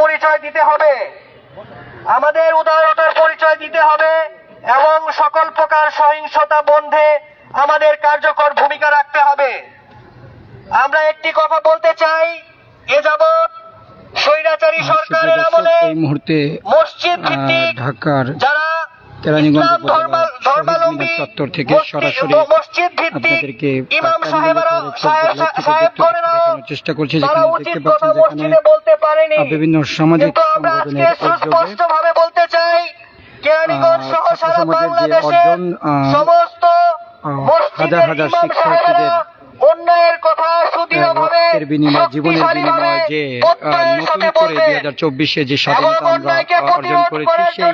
পরিচয় দিতে হবে। আমাদের উদারতার পরিচয় দিতে হবে এবং সকল প্রকার সহিংসতা বন্ধে আমাদের কার্যকর ভূমিকা রাখতে হবে। আমরা একটি কথা বলতে চাই এ যাব স্বৈরাচারী সরকারের আমলে এই মুহূর্তে মসজিদ ভিত্তিক ঢাকার যারা কেরানীগঞ্জ ধর্মাবলম্বী চত্বর থেকে সরাসরি মসজিদ আপনাদেরকে ইমাম সাহেব করে নাও। চেষ্টা করছি যেখানে দেখতে পাচ্ছেন যেখানে বলতে পারেনি। বিভিন্ন সামাজিক সংগঠনের বলতে চাই কেরানীগঞ্জ সহ সারা সমস্ত হাজার হাজার শিক্ষার্থীদের অন্যায়ের কথা সুদৃঢ়ভাবে বিনিময় জীবনের বিনিময়ে যে নতুন করে দুই হাজার চব্বিশে যে স্বাধীনতা আমরা অর্জন করেছি সেই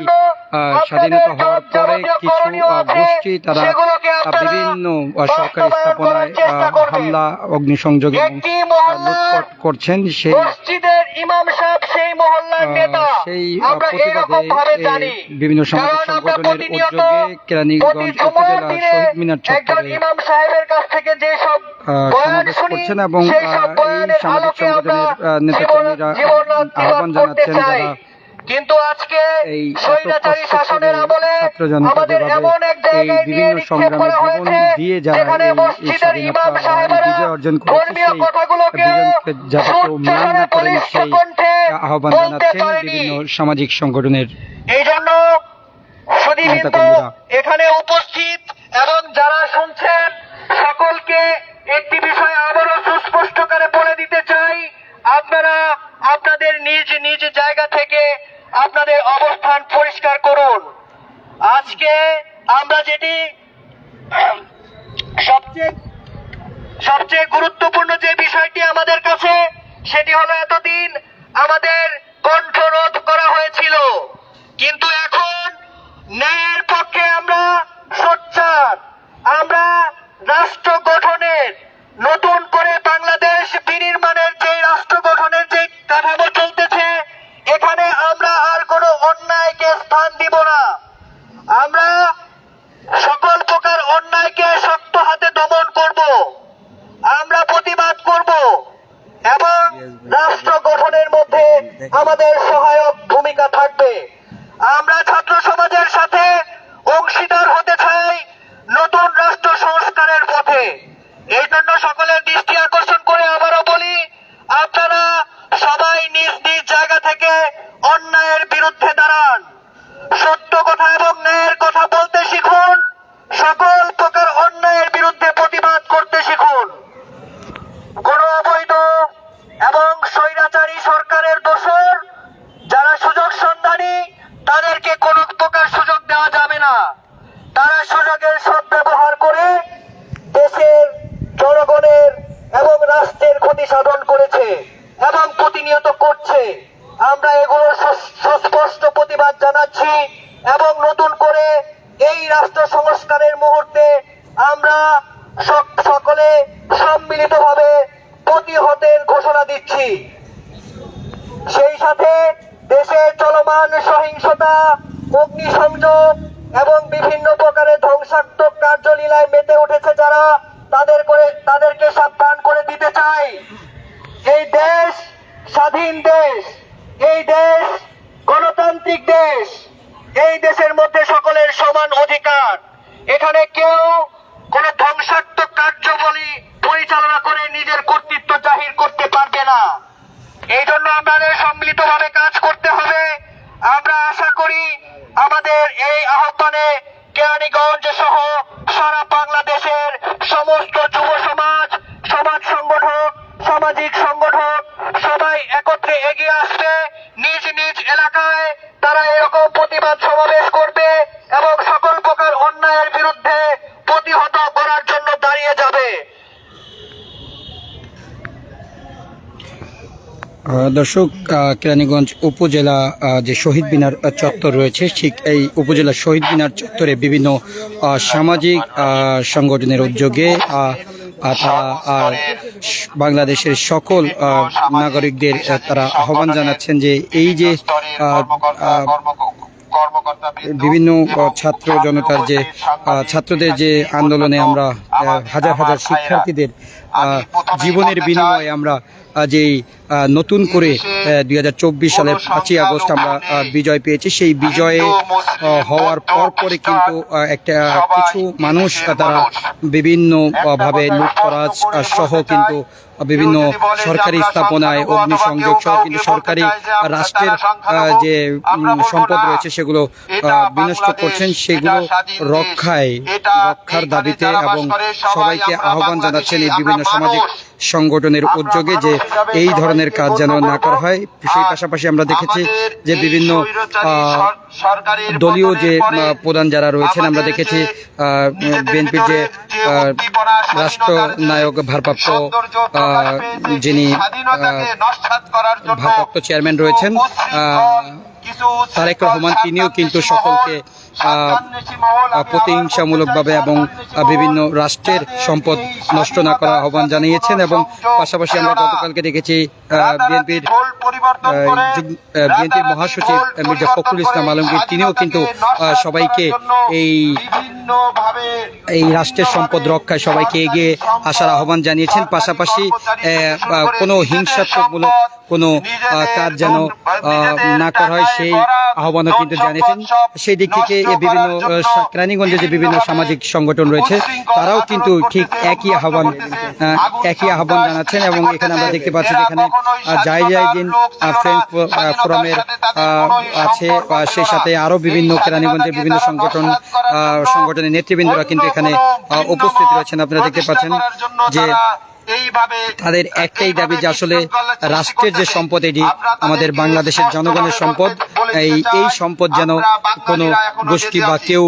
স্বাধীনতা হওয়ার পরে কিছু গোষ্ঠী তারা বিভিন্ন সরকারি স্থাপনায়। হামলা অগ্নিসংযোগ এবং লুটপাট করছেন সেই ইমাম সাহেব সেই মহল্লার নেতা। প্রতিবাদে বিভিন্ন সামাজিক সংগঠনের উদ্যোগে কেরানীগঞ্জ উপজেলা শহীদ মিনার চত্বরে ইমাম সাহেবের কাছ থেকে যে সব সমাবেশ করছেন এবং এই সামাজিক সংগঠনের নেতাকর্মীরা আহ্বান জানাচ্ছেন যারা কিন্তু আজকে এই স্বৈরাচারী শাসনের আমলে আমাদের এমন এক জায়গায় নিয়ে বিভিন্ন নিক্ষেপ সংগ্রামে করা জীবন হয়েছে দিয়ে যারা যেখানে এই- এই মসজিদের স্বাধীনতা ইমাম আহ, বিজয় অর্জন করেছে ধর্মীয় সেই কথাগুলোকে বিজয়কে যাতে কেউ ম্লান না করেন সেই আহ্বান জানাচ্ছেন বিভিন্ন সামাজিক সংগঠনের এই জন্য এখানে উপস্থিত এবং যারা শুনছেন সকলকে একটি বিষয় আবারও সুস্পষ্ট করে বলে দিতে চাই। আপনারা আপনাদের নিজ নিজ জায়গা থেকে আপনাদের অবস্থান পরিষ্কার করুন। আজকে আমরা যেটি সবচেয়ে সবচেয়ে গুরুত্বপূর্ণ যে বিষয়টি আমাদের কাছে, সেটি হলো এতদিন আমাদের কণ্ঠরোধ করা হয়েছিল। কিন্তু এখন ন্যায়ের পক্ষে আমরা সোচ্চার। আমরা রাষ্ট্র আমরা সকল প্রকার অন্যায়কে শক্ত হাতে দমন করব। আমরা প্রতিবাদ করব এবং রাষ্ট্র গঠনের মধ্যে আমাদের এবং নতুন করে এই রাষ্ট্র সংস্কারের মুহূর্তে আমরা সক- সকলে সম্মিলিতভাবে প্রতিহতের ঘোষণা দিচ্ছি। সেই সাথে দেশের চলমান সহিংসতা, অগ্নিসংযোগ এবং বিভিন্ন প্রকারের ধ্বংসাত্মক কার্যলীলায় মেতে উঠেছে যারা তাদের করে, তাদেরকে সাবধান করে দিতে চাই। এই দেশ স্বাধীন দেশ, এই দেশ গণতান্ত্রিক দেশ। এই দেশের মধ্যে সকলের সমান অধিকার। এখানে কেউ কোন ধ্বংসাত্মক কার্যবলী পরিচালনা করে নিজের কর্তৃত্ব জাহির করতে পারবে না। এই জন্য আমাদের সম্মিলিতভাবে কাজ করতে হবে। আমরা আশা করি আমাদের এই আহ্বানে কেরানীগঞ্জ সহ সারা বাংলাদেশের সমস্ত যুব সমাজ সমাজ সংগঠক, সামাজিক সংগঠক সবাই একত্রে এগিয়ে আসবে এলাকায় তারা এরকম প্রতিবাদ সমাবেশ করবে এবং সকল প্রকার অন্যায়ের বিরুদ্ধে প্রতিহত করার জন্য দাঁড়িয়ে যাবে। দর্শক কেরানীগঞ্জ উপজেলা যে শহীদ মিনার চত্বর রয়েছে, ঠিক এই উপজেলা শহীদ মিনার চত্বরে বিভিন্ন সামাজিক সংগঠনের উদ্যোগে তারা বাংলাদেশের সকল নাগরিকদের তারা আহ্বান জানাচ্ছেন যে এই যে বিভিন্ন ছাত্র জনতার যে ছাত্রদের যে আন্দোলনে আমরা হাজার হাজার শিক্ষার্থীদের জীবনের বিনিময়ে আমরা যে নতুন করে দুই হাজার চব্বিশ সালের পাঁচই আগস্ট আমরা বিজয় পেয়েছি। সেই বিজয়ে হওয়ার পর পরে কিন্তু একটা কিছু মানুষ তারা বিভিন্ন আহ, ভাবে লুটতরাজ সহ কিন্তু বিভিন্ন সরকারি স্থাপনায় অগ্নিসংযোগ সহ কিন্তু সরকারি রাষ্ট্রের যে সম্পদ রয়েছে সেগুলো বিনষ্ট করছেন। সেগুলো রক্ষায় রক্ষার দাবিতে এবং সবাইকে আহ্বান জানাচ্ছেন এই বিভিন্ন সামাজিক সংগঠনের উদ্যোগে যে এই ধরনের কাজ যেন না করা হয় সেই পাশাপাশি আমরা দেখেছি যে বিভিন্ন দলীয় যে প্রধান যারা রয়েছেন আমরা দেখেছি বিএনপির যে রাষ্ট্রনায়ক ভারপ্রাপ্ত যিনি ভারপ্রাপ্ত চেয়ারম্যান রয়েছেন তারেক রহমান তিনিও কিন্তু সকলকে প্রতিহিংসামূলকভাবে এবং বিভিন্ন রাষ্ট্রের সম্পদ নষ্ট না করার আহ্বান জানিয়েছেন এবং পাশাপাশি আমরা গতকালকে দেখেছি বিএনপির বিএনপির মহাসচিব মির্জা ফখরুল ইসলাম আলমগীর তিনিও কিন্তু সবাইকে এই এই রাষ্ট্রের সম্পদ রক্ষায় সবাইকে এগিয়ে আসার আহ্বান জানিয়েছেন। পাশাপাশি কোনো হিংসাত্মকমূলক কোনো কাজ যেন না করা হয় সেই আহ্বানও কিন্তু জানিয়েছেন। সেই দিক থেকে বিভিন্ন কেরানীগঞ্জে যে বিভিন্ন সামাজিক সংগঠন রয়েছে তারাও কিন্তু ঠিক একই আহ্বান আহ, একই আহ্বান জানাচ্ছেন এবং এখানে আমরা দেখতে পাচ্ছি যেখানে যাই যাই দিন ফ্রেন্ড ফোরামের আছে সেই সাথে আরও বিভিন্ন কেরানীগঞ্জের বিভিন্ন সংগঠন আহ, সংগঠনের নেতৃবৃন্দরা কিন্তু এখানে উপস্থিত রয়েছেন। আপনারা দেখতে পাচ্ছেন যে তাদের একটাই দাবি যে আসলে রাষ্ট্রের যে সম্পদ এটি আমাদের বাংলাদেশের জনগণের সম্পদ এই এই সম্পদ যেন কোনো গোষ্ঠী বা কেউ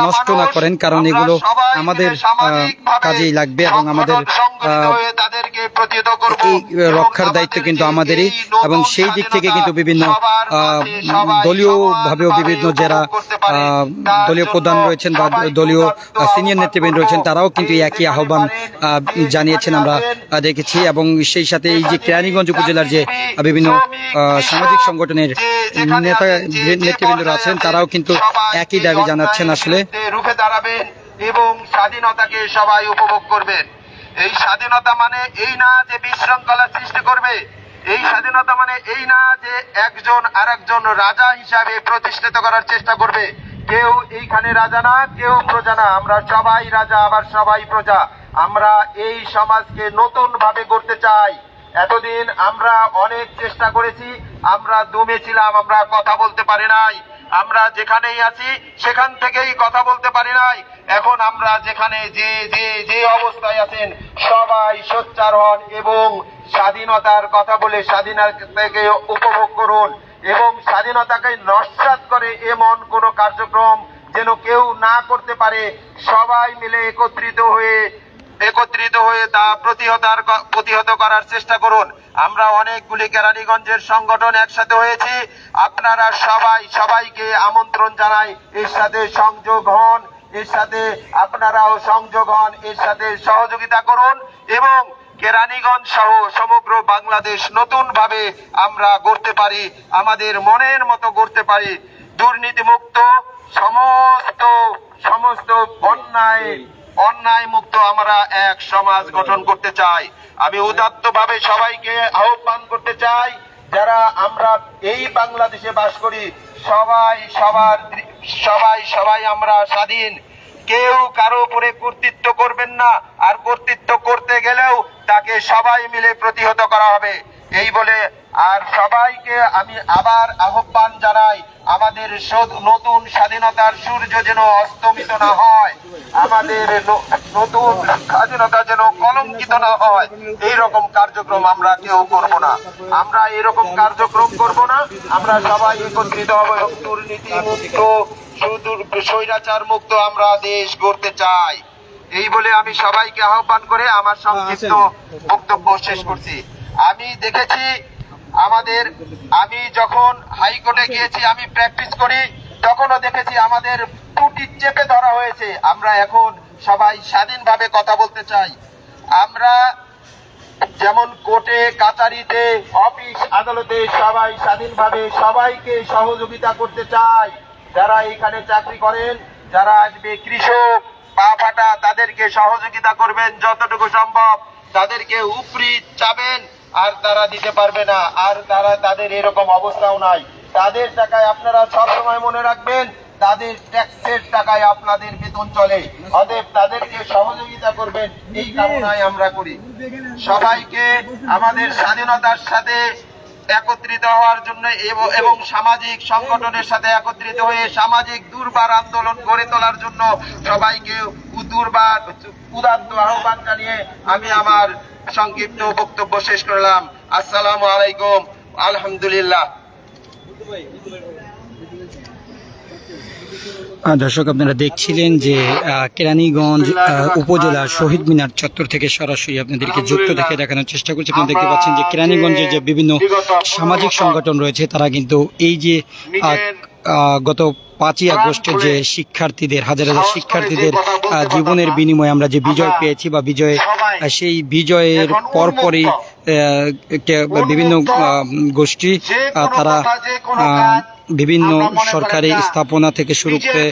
নষ্ট না করেন কারণ এগুলো আমাদের কাজেই লাগবে এবং আমাদের এই রক্ষার দায়িত্ব কিন্তু আমাদেরই এবং সেই দিক থেকে কিন্তু বিভিন্ন আহ, দলীয় ভাবেও বিভিন্ন যারা আহ, দলীয় প্রধান রয়েছেন বা দলীয় সিনিয়র নেতৃবৃন্দ রয়েছেন তারাও কিন্তু একই আহ্বান আহ, জানিয়েছেন আমরা দেখেছি এবং সেই সাথে এই যে কেরানীগঞ্জ উপজেলার যে বিভিন্ন সামাজিক সংগঠনের নেতা, নেতৃবৃন্দরা আছেন, তারাও কিন্তু একই দাবি জানাচ্ছেন আসলে। রুখে দাঁড়াবেন এবং স্বাধীনতাকে সবাই উপভোগ করবেন এই স্বাধীনতা মানে এই না যে বিশৃঙ্খলা সৃষ্টি করবে। এই স্বাধীনতা মানে এই না যে একজন আরেকজন রাজা হিসাবে প্রতিষ্ঠিত করার চেষ্টা করবে। কেউ এইখানে রাজা না, কেউ প্রজা না। আমরা সবাই রাজা, আবার সবাই প্রজা। আমরা এই সমাজকে নতুন ভাবে করতে চাই। এতদিন আমরা অনেক চেষ্টা করেছি, আমরা দমে ছিলাম, আমরা কথা বলতে পারি নাই। আমরা যেখানেই আছি, সেখান থেকেই কথা বলতে পারি নাই। এখন আমরা যেখানে যে যে যে অবস্থায় আছেন, সবাই সোচ্চার হন এবং স্বাধীনতার কথা বলে স্বাধীনতাকে উপভোগ করুন। এবং স্বাধীনতাকে নস্বাত করে এমন কোন কার্যক্রম যেন কেউ না করতে পারে, সবাই মিলে একত্রিত হয়ে একত্রিত হয়ে তা প্রতিহতার প্রতিহত করার চেষ্টা করুন। আমরা অনেকগুলি কেরানীগঞ্জের সংগঠন একসাথে হয়েছি। আপনারা সবাই, সবাইকে আমন্ত্রণ জানাই। এর সাথে সংযোগ হন, এর সাথে আপনারাও সংযোগ হন, এর সাথে সহযোগিতা করুন এবং কেরানীগঞ্জ সহ সমগ্র বাংলাদেশ নতুন ভাবে আমরা গড়তে পারি, আমাদের মনের মতো গড়তে পারি। দুর্নীতি মুক্ত সমস্ত সমস্ত অন্যায় অন্যায় মুক্ত আমরা এক সমাজ গঠন করতে চাই। আমি উদাত্ত ভাবে সবাইকে আহ্বান করতে চাই, যারা আমরা এই বাংলাদেশে বাস করি, সবাই সবার, সবাই সবাই আমরা স্বাধীন। কেউ কারও উপরে কর্তৃত্ব করবেন না। আর কর্তৃত্ব করতে গেলেও তাকে সবাই মিলে প্রতিহত করা হবে। এই বলে আর সবাইকে আমি আবার আহ্বান জানাই, আমাদের নতুন স্বাধীনতার সূর্য যেন অস্তমিত না হয়, আমাদের নতুন স্বাধীনতা যেন কলঙ্কিত না হয়। এই রকম কার্যক্রম আমরা কেউ করব না। আমরা এরকম কার্যক্রম করব না। আমরা সবাই একত্রিত হব এবং দুর্নীতি মুক্ত স্বৈরাচার মুক্ত আমরা দেশ গড়তে চাই। এই বলে আমি সবাইকে আহ্বান করে আমার সংক্ষিপ্ত বক্তব্য শেষ করছি। আমি দেখেছি আমাদের, আমি যখন হাইকোর্টে গিয়েছি, আমি প্র্যাকটিস করি, তখনও দেখেছি আমাদের টুটি চেপে ধরা হয়েছে। আমরা এখন সবাই স্বাধীনভাবে কথা বলতে চাই। আমরা যেমন কোর্টে, কাচারিতে অফিস আদালতে সবাই স্বাধীনভাবে সবাইকে সহযোগিতা করতে চাই। যারা এখানে চাকরি করেন, যারা আসবে কৃষক, পা ফাটা, তাদেরকে সহযোগিতা করবেন যতটুকু সম্ভব। তাদেরকে উপরি চাবেন আর তারা দিতে পারবে না। আর তারা তাদের এরকম অবস্থাও নাই। তাদের টাকায় আপনারা সবসময় মনে রাখবেন, তাদের ট্যাক্সের টাকায় আপনাদের বেতন চলে। অতএব তাদেরকে সহযোগিতা করবেন, এই কামনায় আমরা করি। সবাইকে আমাদের স্বাধীনতার সাথে একত্রিত হওয়ার জন্য এব- সামাজিক সংগঠনের সাথে একত্রিত হয়ে সামাজিক দুর্বার আন্দোলন গড়ে তোলার জন্য সবাইকে দুর্বার উদাত্ত আহ্বান জানিয়ে আমি আমার সংক্ষিপ্ত বক্তব্য শেষ করলাম। আসসালামু আলাইকুম। আলহামদুলিল্লাহ। দর্শক আপনারা দেখছিলেন যে কেরানীগঞ্জ আহ, উপজেলা শহীদ মিনার চত্বর থেকে সরাসরি আপনাদেরকে যুক্ত থেকে দেখানোর চেষ্টা করছি। আপনারা দেখতে পাচ্ছেন যে কেরানীগঞ্জের যে বিভিন্ন সামাজিক সংগঠন রয়েছে তারা কিন্তু এই যে গত পাঁচই আগস্টে যে শিক্ষার্থীদের হাজার হাজার শিক্ষার্থীদের জীবনের বিনিময়ে আমরা যে বিজয় পেয়েছি বা বিজয়ে সেই বিজয়ের পরপরই বিভিন্ন গোষ্ঠী তারা বিভিন্ন সরকারি স্থাপনা থেকে শুরু করে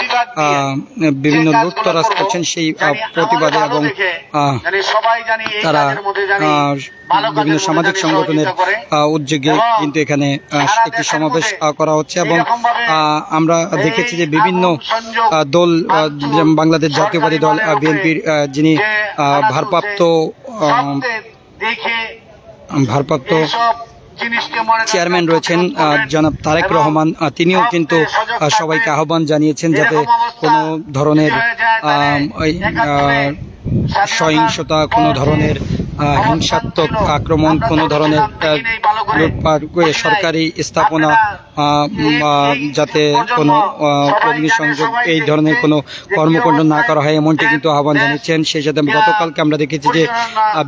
বিভিন্ন লুটতরাজ করছেন সেই প্রতিবাদে এবং তারা বিভিন্ন সামাজিক সংগঠনের উদ্যোগে কিন্তু এখানে একটি সমাবেশ করা হচ্ছে এবং আমরা দেখেছি যে বিভিন্ন দল যেমন বাংলাদেশ জাতীয়বাদী দল বিএনপির যিনি ভারপ্রাপ্ত দেখে ভারপ্রাপ্ত মনে চেয়ারম্যান রয়েছেন জনাব তারেক রহমান তিনিও কিন্তু সবাইকে আহ্বান জানিয়েছেন যাতে কোনো ধরনের ওই, সহিংসতা কোনো ধরনের হিংসাত্মক আক্রমণ, কোনো ধরনের লুটপাট করে সরকারি স্থাপনা যাতে কোনো অগ্নিসংযোগ, এই ধরনের কোনো কর্মকাণ্ড না করা হয়, এমনটি কিন্তু আহ্বান জানিয়েছেন। সেই সাথে গতকালকে আমরা দেখেছি যে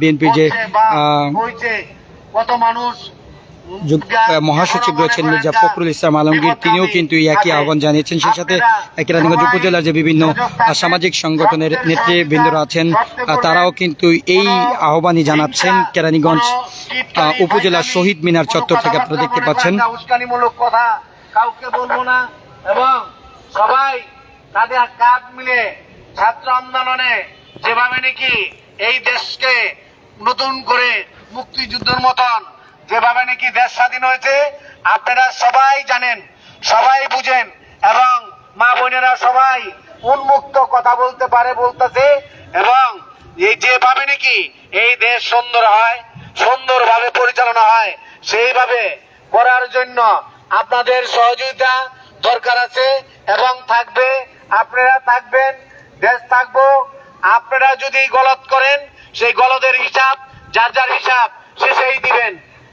বিএনপি যে কত মানুষ মহাসচিব রয়েছেন মির্জা ফখরুল ইসলাম আলমগীর। তিনিও কিন্তু একই আহ্বান জানিয়েছেন। সেই সাথে কেরানীগঞ্জ উপজেলার যে বিভিন্ন সামাজিক সংগঠনের নেতৃবৃন্দরা আছেন তারাও কিন্তু এই আহ্বানই জানাচ্ছেন কেরানীগঞ্জ উপজেলার শহীদ মিনার চত্বর থেকে আপনারা দেখতে পাচ্ছেন। যেভাবে নাকি এই দেশকে নতুন করে মুক্তিযুদ্ধের মতন যেভাবে নাকি দেশ স্বাধীন হয়েছে, আপনারা সবাই জানেন, সবাই বুঝেন, এবং মা বোনেরা সবাই উন্মুক্ত কথা বলতে পারে, বলতেছে, এবং এই যেভাবে নাকি এই দেশ সুন্দর হয়, সুন্দরভাবে পরিচালনা হয়, সেইভাবে করার জন্য আপনাদের সহযোগিতা দরকার আছে, এবং থাকবে, আপনারা থাকবেন, দেশ থাকব, আপনারা যদি গলত করেন, সেই গলদের হিসাব, যার যার হিসাব, সে সেই দিবেন।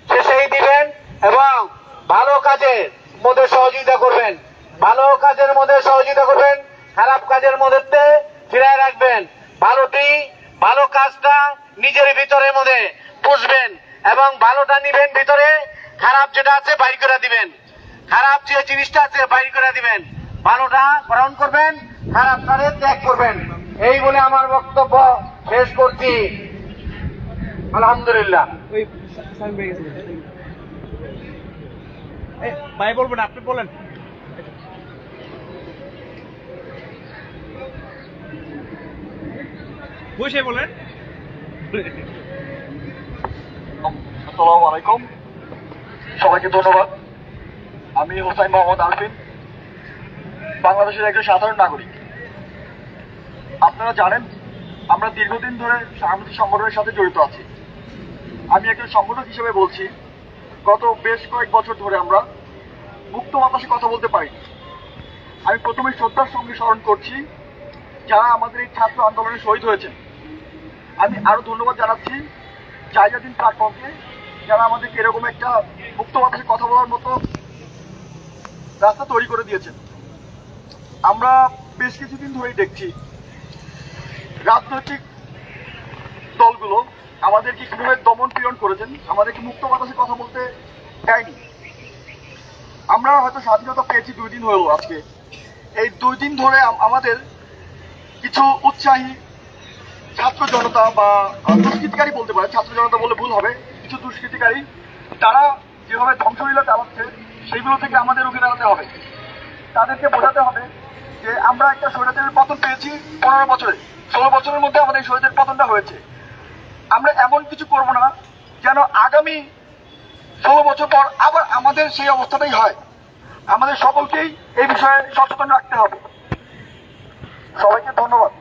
সেই দিবেন এবং ভালো কাজের মধ্যে সহযোগিতা করবেন। ভালো কাজের মধ্যে সহযোগিতা করবেন, খারাপ কাজের মধ্যে ফিরায় রাখবেন। ভালোটি, ভালো কাজটা নিজের ভিতরের মধ্যে পুষবেন এবং ভালোটা নিবেন ভিতরে, খারাপ যেটা আছে বাইর করে দিবেন। খারাপ যে জিনিসটা আছে বাইর করে দিবেন। ভালোটা গ্রহণ করবেন, খারাপ খারাপটারে ত্যাগ করবেন। এই বলে আমার বক্তব্য শেষ করছি। আলহামদুলিল্লাহ। ভাই বলবেন, আপনি বলেন। বসে বলেন। আসসালামু আলাইকুম। সবাইকে ধন্যবাদ। আমি হোসাইন মোহাম্মদ আলফিন, বাংলাদেশের একজন সাধারণ নাগরিক। আপনারা জানেন, আমরা দীর্ঘদিন ধরে সামাজিক সংগঠনের সাথে জড়িত আছি। আমি একজন সংগঠক হিসেবে বলছি, গত বেশ কয়েক বছর ধরে আমরা মুক্ত বাতাসে কথা বলতে পারি আমি প্রথমে শ্রদ্ধার সঙ্গে স্মরণ করছি, যারা আমাদের এই ছাত্র আন্দোলনে শহীদ হয়েছেন। আমি আরও ধন্যবাদ জানাচ্ছি জায়গাদিন প্ল্যাটফর্মকে, যারা আমাদেরকে এরকম একটা মুক্ত বাতাসে কথা বলার মতো রাস্তা তৈরি করে দিয়েছেন। আমরা বেশ কিছুদিন ধরেই দেখছি রাজনৈতিক দলগুলো আমাদেরকে কীভাবে দমন পীড়ন করেছেন? আমাদেরকে মুক্ত বাতাসে কথা বলতে দেয়নি। আমরা হয়তো স্বাধীনতা পেয়েছি দুই দিন হলো আজকে। এই দুই দিন ধরে আমাদের কিছু উৎসাহী ছাত্র জনতা বা দুষ্কৃতিকারী বলতে পারে ছাত্র জনতা বলে ভুল হবে, কিছু দুষ্কৃতিকারী, তারা যেভাবে ধ্বংসলীলা চালাচ্ছে সেইগুলো থেকে আমাদের রুখে দাঁড়াতে হবে। তাদেরকে বোঝাতে হবে যে আমরা একটা স্বৈরাচারের পতন পেয়েছি পনেরো বছরে। ষোলো বছরের মধ্যে আমাদের স্বৈরাচারের পতনটা হয়েছে। আমরা এমন কিছু করব না যেন আগামী ষোলো বছর পর আবার আমাদের সেই অবস্থাটাই হয়। আমাদের সকলকেই এই বিষয়ে সচেতন রাখতে হবে। সবাইকে ধন্যবাদ।